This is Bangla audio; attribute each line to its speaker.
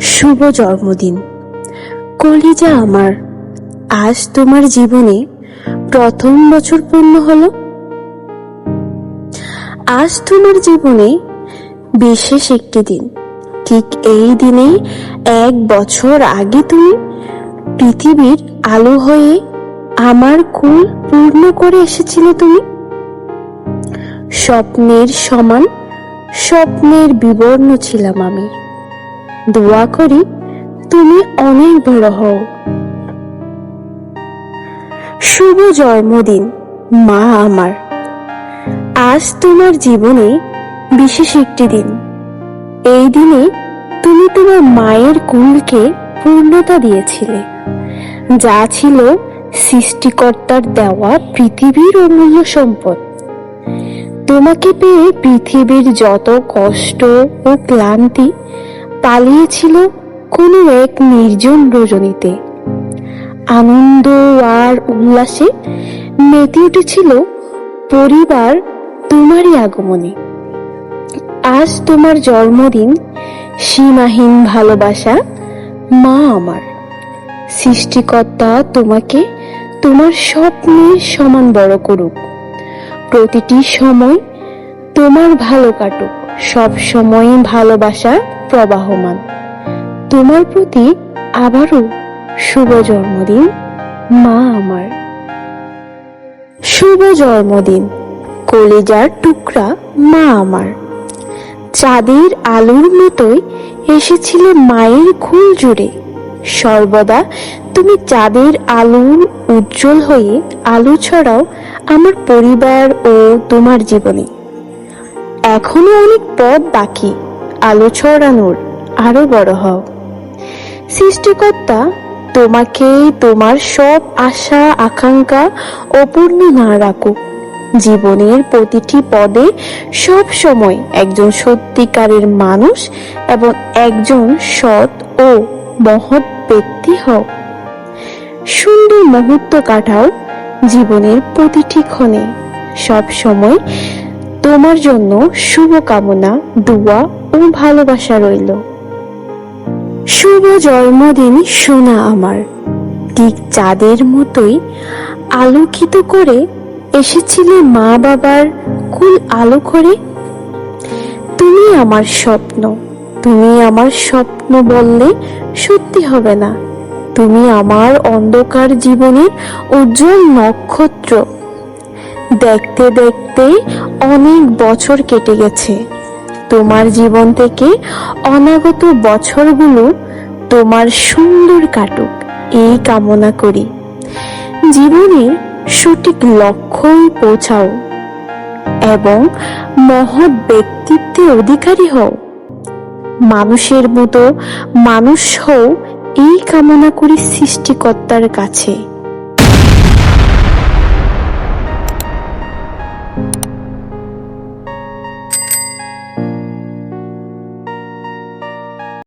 Speaker 1: শুভ জন্মদিন। কলিজা আমার, আজ তোমার জীবনে প্রথম বছর পূর্ণ হলো। আজ তোমার জীবনে বিশেষ একটি দিন। ঠিক এই দিনে এক বছর আগে তুমি পৃথিবীর আলো হয়ে আমার কুল পূর্ণ করে এসেছিলে তুমি। স্বপ্নের সমান স্বপ্নের বিবর্ণ ছিলাম আমি। দোয়া করি, তুমি অনেক বড় হও। শুভ জন্মদিন, মা আমার। আজ তোমার জীবনে বিশেষ একটি দিন। এই দিনে তুমি তোমার মায়ের কুলকে পূর্ণতা দিয়েছিলে, যা ছিল সৃষ্টিকর্তার দেওয়া পৃথিবীর অমূল্য সম্পদ। তোমাকে পেয়ে পৃথিবীর যত কষ্ট ও ক্লান্তি পালিয়েছিল কোনো এক নির্জন রজনীতে। আনন্দ আর উল্লাসে মেতে উঠেছিল পরিবার তোমারই আগমনে। আজ তোমার জন্মদিন, সীমাহীন ভালোবাসা মা আমার। সৃষ্টিকর্তা তোমাকে তোমার স্বপ্নের সমান বড় করুক। প্রতিটি সময় তোমার ভালো কাটুক। সব সময় ভালোবাসা প্রবাহমান। তোমার প্রতি আবারও শুভ জন্মদিন, মা আমার। শুভ জন্মদিন, কলেজার টুকরা মা আমার। চাঁদের আলোর মতোই এসেছিল মায়ের খুল জুড়ে। সর্বদা তুমি চাঁদের আলোর উজ্জ্বল হয়ে আলো ছড়াও আমার পরিবার ও তোমার জীবনে। এখনও অনেক পথ বাকি। আলো ছড়ানোর আরও বড় হও। সৃষ্টিকর্তা, তোমাকে তোমার সব আশা, আকাঙ্ক্ষা অপূর্ণ না রাখুক। জীবনের প্রতিটি পদে সব সময় একজন সত্যিকারের মানুষ এবং একজন সৎ ও মহৎ ব্যক্তি হও। সুন্দর মুহূর্ত কাটাও জীবনের প্রতিটি ক্ষণে। সব সময় তোমার জন্য শুভকামনা দোয়া ও ভালোবাসা রইল। শুভ জন্মদিন সোনা আমার। ঠিক চাঁদের মতোই আলোকিত করে এসেছিলে মা বাবার কুল আলো করে। তুমি আমার স্বপ্ন, তুমি আমার স্বপ্ন বললে সত্যি হবে না। তুমি আমার অন্ধকার জীবনের উজ্জ্বল নক্ষত্র। দেখতে দেখতে অনেক বছর কেটে গেছে। তোমার জীবন থেকে অনাগত বছরগুলো তোমার সুন্দর কাটুক, এই কামনা করি। জীবনের সঠিক লক্ষ্যই পৌঁছাও এবং মহৎ ব্যক্তিত্বের অধিকারী হও। মানুষের মতো মানুষ হও এই কামনা করি সৃষ্টিকর্তার কাছে।